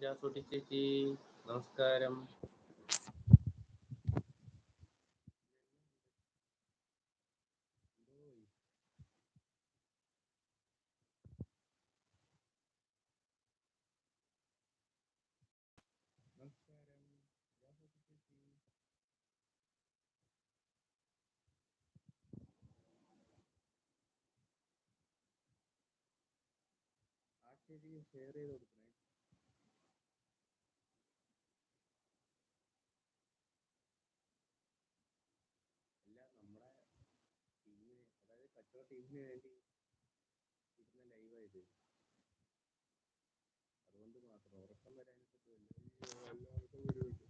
ജാസൂട്ടി ചേച്ചി നമസ്കാരം ആ ചേച്ചിക്ക് ഷെയർ ചെയ്ത് കൊടുക്കണേ അല്ല നമ്മുടെ ടീമിന് കച്ചവട ടീമിന് വേണ്ടി ഇടുന്ന ലൈവായത് അതുകൊണ്ട് മാത്രം. ഉറക്കം വരാനൊക്കെ അല്ലാതെ വരുമല്ലോ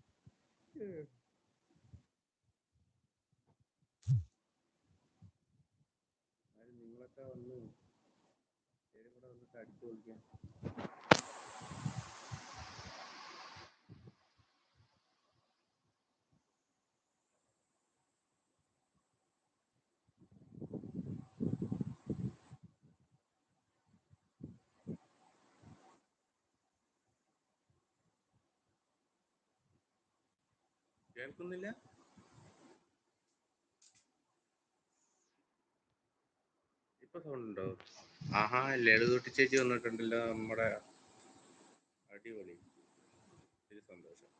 നിങ്ങളൊക്കെ വന്ന് പേരും കൂടെ വന്നിട്ട് അടിച്ചു പൊളിക്കാം. കേൾക്കുന്നില്ല? ഇപ്പൊ സൗണ്ട് ഉണ്ടോ ആഹാ ലളിതൊട്ടി ചേച്ചി വന്നിട്ടുണ്ടല്ലോ നമ്മുടെ അടിപൊളി. ഒരു സന്തോഷം.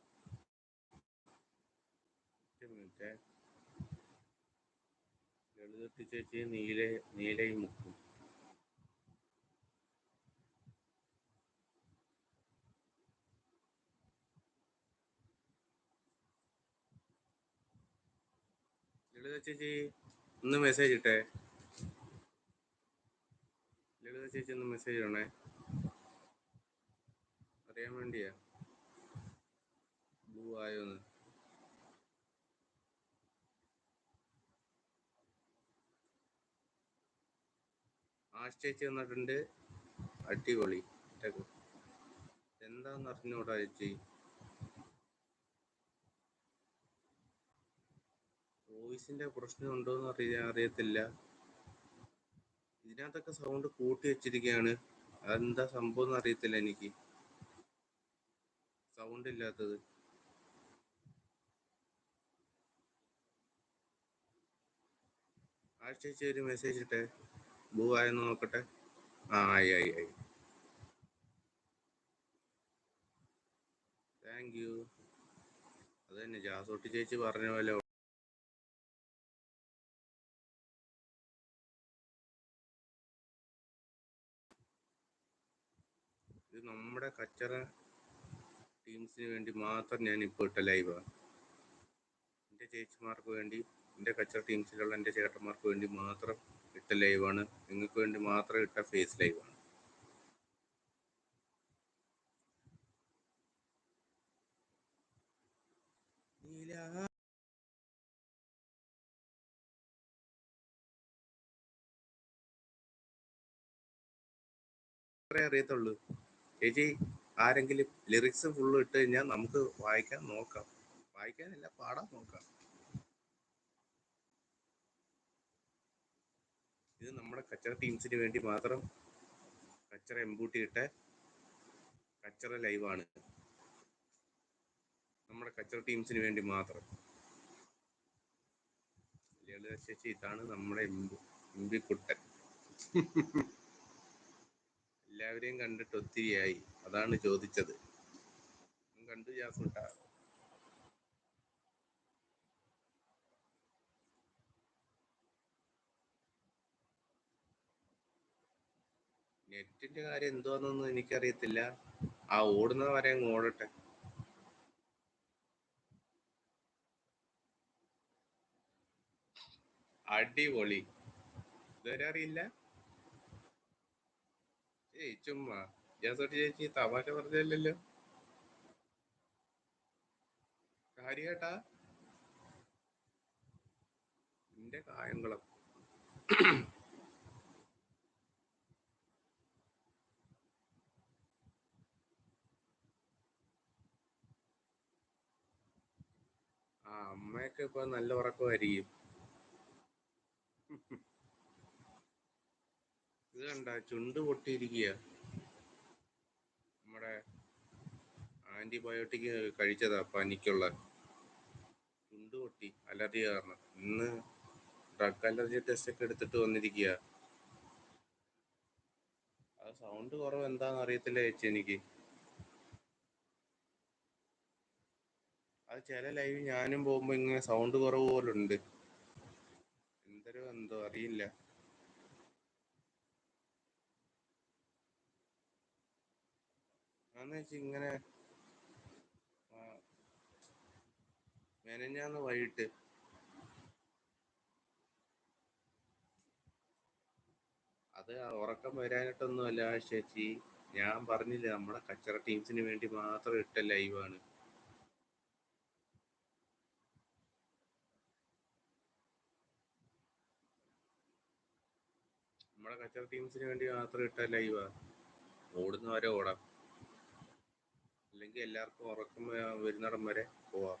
മിനിറ്റ്. ചേച്ചി നീല നീലയും മുക്കും. ലളിത ചേച്ചി ഒന്ന് മെസ്സേജ് ഇട്ടേ. ലളിത ചേച്ചി ഒന്ന് മെസ്സേജ് ഇടണേ. അറിയാൻ വേണ്ടിയാ. ബ്ലൂ ആയോന്ന്. ആഷ് ചേച്ചി വന്നിട്ടുണ്ട്. അടിപൊളി. എന്താന്ന് അറിഞ്ഞൂടാ ചേച്ചി? വോയിസിന്റെ പ്രശ്നം ഉണ്ടോ എന്ന് അറിയാൻ അറിയത്തില്ല. ഇതിനകത്തൊക്കെ സൗണ്ട് കൂട്ടി വെച്ചിരിക്കുകയാണ് അതെന്താ സംഭവം എന്ന് അറിയത്തില്ല എനിക്ക്. സൗണ്ട് ഇല്ലാത്തത്. ആഴ്ച ഒരു മെസ്സേജ് ഇട്ടെ. ബൂ ആയെന്ന് നോക്കട്ടെ. ആ ആയി ആയി ആയി. താങ്ക് യു അത് തന്നെ ജാസോട്ടി ചേച്ചി പറഞ്ഞ പോലെ നമ്മുടെ കച്ചറ ടീംസിന് വേണ്ടി മാത്രം ഞാൻ ഇപ്പോൾ ഇട്ട ലൈവാണ് എന്റെ ചേച്ചിമാർക്ക് വേണ്ടി എന്റെ കച്ചറ ടീംസിലുള്ള എന്റെ ചേട്ടന്മാർക്ക് വേണ്ടി മാത്രം ഇട്ട ലൈവാണ് നിങ്ങൾക്ക് വേണ്ടി മാത്രം ഇട്ട ഫേസ് ലൈവാണ് നീല അറിയത്തുള്ളൂ. ചേച്ചി ആരെങ്കിലും ലിറിക്സ് ഫുള്ള് ഇട്ട് കഴിഞ്ഞാൽ നമുക്ക് വായിക്കാൻ നോക്കാം. വായിക്കാനല്ല പാടാൻ നോക്കാം. ഇത് നമ്മുടെ കച്ചറ ടീംസിന് വേണ്ടി മാത്രം കച്ചറ എമ്പൂട്ടി ഇട്ട കച്ചറ ലൈവാണ് നമ്മുടെ കച്ചറ ടീംസിന് വേണ്ടി മാത്രം. ലളിത ചേച്ചി ഇതാണ് നമ്മുടെ എമ്പു എമ്പിക്കുട്ടൻ. എല്ലാവരെയും കണ്ടിട്ട് ഒത്തിരിയായി. അതാണ് ചോദിച്ചത്. കണ്ടു ജാസുട്ട നെറ്റിന്റെ കാര്യം എന്തുവാന്നൊന്നും എനിക്കറിയത്തില്ല. ആ ഓടുന്ന വരെ അങ്ങ് ഓടട്ടെ. അടിപൊളി. ഇതുവരെ അറിയില്ല? ഏയ് ചുമ്മാ ജാസോട്ടി ചേച്ചി തമാശ പറഞ്ഞല്ലോ കാര്യട്ടാ നിന്റെ കായംകുളം. ആ അമ്മയൊക്കെ ഇപ്പൊ നല്ല ഉറക്കമായിരിക്കും. ഇത് കണ്ട ചുണ്ട് പൊട്ടിയിരിക്കുക നമ്മുടെ ആന്റിബയോട്ടിക് കഴിച്ചതാ പനിക്കുള്ള. ചുണ്ട് പൊട്ടി അലർജി കാരണം. ഇന്ന് ഡ്രഗ് അലർജി ടെസ്റ്റ് ഒക്കെ എടുത്തിട്ട് വന്നിരിക്കുക ആ സൗണ്ട് കുറവ് എന്താന്ന് അറിയത്തില്ല ചേച്ചി എനിക്ക്. അത് ചില ലൈവ് ഞാനും പോകുമ്പോ ഇങ്ങനെ സൗണ്ട് കുറവ് പോലുണ്ട്. എന്തൊരു എന്തോ അറിയില്ല. അന്ന് ഇങ്ങനെ മെനഞ്ഞാന്ന് വൈകിട്ട് അത് ഉറക്കം വരാനായിട്ടൊന്നുമല്ല ചേച്ചി. ഞാൻ പറഞ്ഞില്ലേ നമ്മുടെ കച്ചറ ടീംസിന് വേണ്ടി മാത്രം ഇട്ട ലൈവാണ്. നമ്മുടെ കച്ചറ ടീംസിന് വേണ്ടി മാത്രം ഇട്ട ലൈവാ. ഓടുന്ന വരെ ഓടാം. അല്ലെങ്കിൽ എല്ലാവർക്കും ഉറക്കം വരുന്നിടം വരെ പോവാം.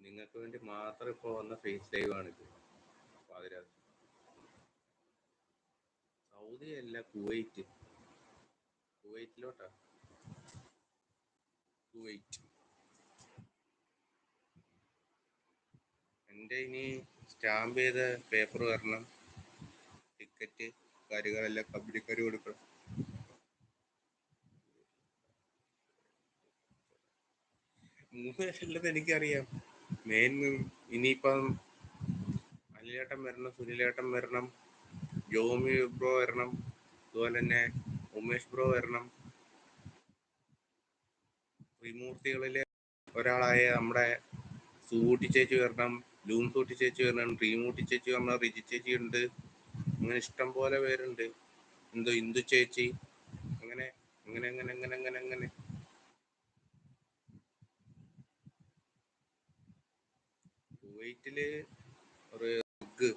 നിങ്ങൾക്ക് വേണ്ടി മാത്രം ഇപ്പോൾ വന്ന ഫേസ് ലൈവ് ആണിത്. പാതിരാത്രി സൗദി അല്ല കുവൈറ്റ്. കുവൈറ്റിലോട്ടാ. കുവൈറ്റ്. എന്റെ ഇനി സ്റ്റാമ്പ് ചെയ്ത പേപ്പർ വരണം. ടിക്കറ്റ് കാര്യങ്ങളെല്ലാം കമ്പനിക്കാർ കൊടുക്കണം. മൂന്നല്ലെന്ന് എനിക്കറിയാം. മെയിൻ ഇനിയിപ്പം അനിലേട്ടൻ വരണം സുനിലേട്ടൻ വരണം ജോമി ബ്രോ വരണം അതുപോലെ തന്നെ ഉമേഷ് ബ്രോ വരണം. ത്രിമൂർത്തികളിലെ ഒരാളായ നമ്മുടെ സൂട്ടി ചേച്ചി വരണം ലൂം സൂട്ടി ചേച്ചി വരണം ട്രീമൂട്ടി ചേച്ചി വരണം റിജി ചേച്ചി ഉണ്ട് അങ്ങനെ ഇഷ്ടം പോലെ പേരുണ്ട്. എന്തോ ഇന്ദു ചേച്ചി. അങ്ങനെ അങ്ങനെ അങ്ങനെ അങ്ങനെ അങ്ങനെ അങ്ങനെ. കുവൈറ്റിൽ ഒരു റിഗ്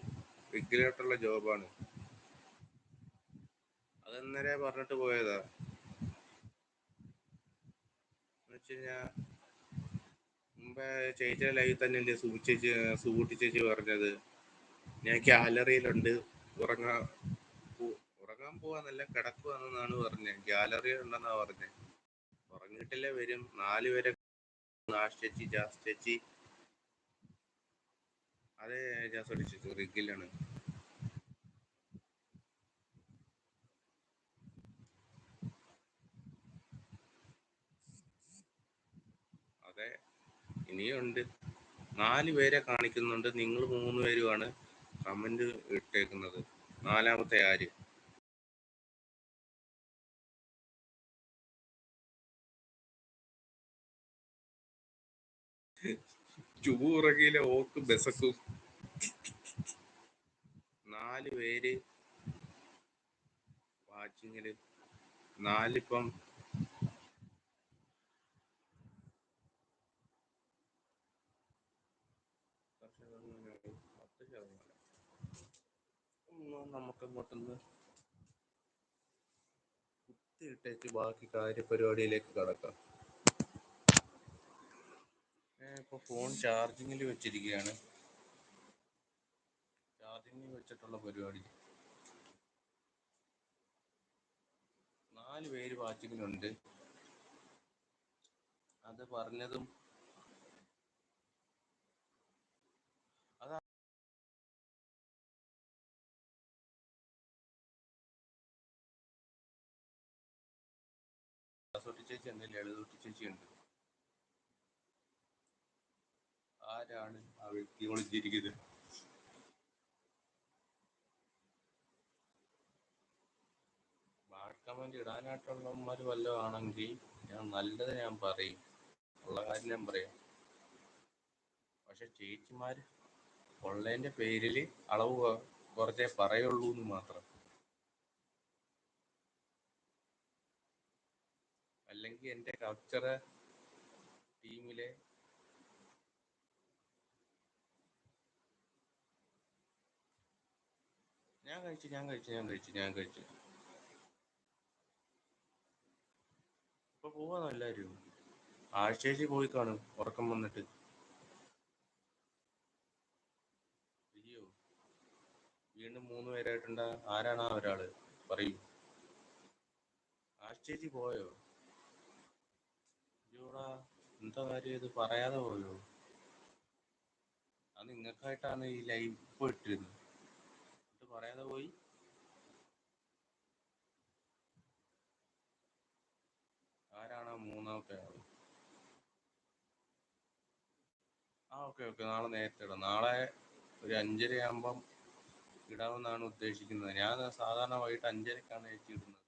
റിഗിലോട്ടുള്ള ജോബാണ്. അതെന്നേരെ പറഞ്ഞിട്ട് പോയതാ. വെച്ച് കഴിഞ്ഞാ മുമ്പേ ചേച്ചിയുടെ ലൈവിൽ തന്നെ അല്ലേ സുബി ചേച്ചി സുബൂട്ടി ചേച്ചി പറഞ്ഞത്. ഞാൻ ഗാലറിയിലുണ്ട് ഉറങ്ങാ ഉറങ്ങാൻ പോവാന്നല്ല കിടക്കുവാന്നാണ് പറഞ്ഞത് ഗാലറി ഉണ്ടെന്നാ പറഞ്ഞത് ഉറങ്ങിയിട്ടില്ലേ വരും. നാല് പേരെ നാഷ് ചേച്ചി ജാസ് ചേച്ചി അതെ ജാസ് ചേച്ചി റിഗിലാണ്. അതെ ഇനിയുണ്ട്. നാല് പേരെ കാണിക്കുന്നുണ്ട്. നിങ്ങൾ മൂന്ന് പേരുമാണ് കമന്റ് ഇട്ടേക്കുന്നത് നാലാമത്തെ ആര്? ചൂറകിയിലെ ഓക്ക് ബെസക്കും. നാല് പേര് വാച്ചിങ്ങിൽ നാലിപ്പം ഒന്ന് നമുക്ക് അങ്ങോട്ടൊന്ന് കുത്തിയിട്ടേച്ച് ബാക്കി കാര്യപരിപാടിയിലേക്ക് കടക്കാം. ഇപ്പൊ ഫോൺ ചാർജിങ്ങിൽ വെച്ചിരിക്കുകയാണ് ചാർജിങ്ങിൽ വെച്ചിട്ടുള്ള പരിപാടി. നാല് പേര് വാച്ചിങ്ങിലുണ്ട് അത് പറഞ്ഞതും അതാ സരസ്വതി ചേച്ചി ഉണ്ട് ലളിതൂട്ടി ചേച്ചി ഉണ്ട് ആരാണ് ആ വ്യക്തി ഒളിച്ചിരിക്കുന്നത് കമന്റ് ഇടാനായിട്ടുള്ളവന്മാർ വല്ലതും ആണെങ്കിൽ ഞാൻ നല്ലത് ഞാൻ പറയും. ഉള്ള കാര്യം ഞാൻ പറയാം. പക്ഷെ ചേച്ചിമാര് ഉള്ളതിന്റെ പേരിൽ അളവ് കുറച്ചേ പറയുള്ളൂ എന്ന് മാത്രം. അല്ലെങ്കിൽ എന്റെ കൾച്ചറ് ടീമിലെ ഞാൻ കഴിച്ചു ഞാൻ കഴിച്ചു ഞാൻ കഴിച്ചു ഞാൻ കഴിച്ചു. ഇപ്പൊ പോവാന്നോ എല്ലാരും. ആഴ്ചയിൽ പോയി കാണും ഉറക്കം വന്നിട്ട്. അയ്യോ. വീണ്ടും മൂന്ന് പേരായിട്ടുണ്ട ആരാണ് ആ ഒരാൾ? പറയൂ. ആഴ്ചയിൽ പോയോ? അയ്യോടാ എന്താ കാര്യം ഇത്? പറയാതെ പോയോ? അത് നിങ്ങൾക്കായിട്ടാണ് ഈ ലൈവ് ഇപ്പൊ ഇട്ടിരുന്നത്. പറയാതെ പോയി. ആരാണ് മൂന്നാമത്തെ ആൾ? ആ ഓക്കെ ഓക്കെ. നാളെ നേരത്തെ ഇടാം. നാളെ ഒരു അഞ്ചര ആകുമ്പം ഇടാമെന്നാണ് ഉദ്ദേശിക്കുന്നത്. ഞാൻ സാധാരണ വൈകിട്ട് അഞ്ചരക്കാണ് ചേച്ചി ഇടുന്നത്.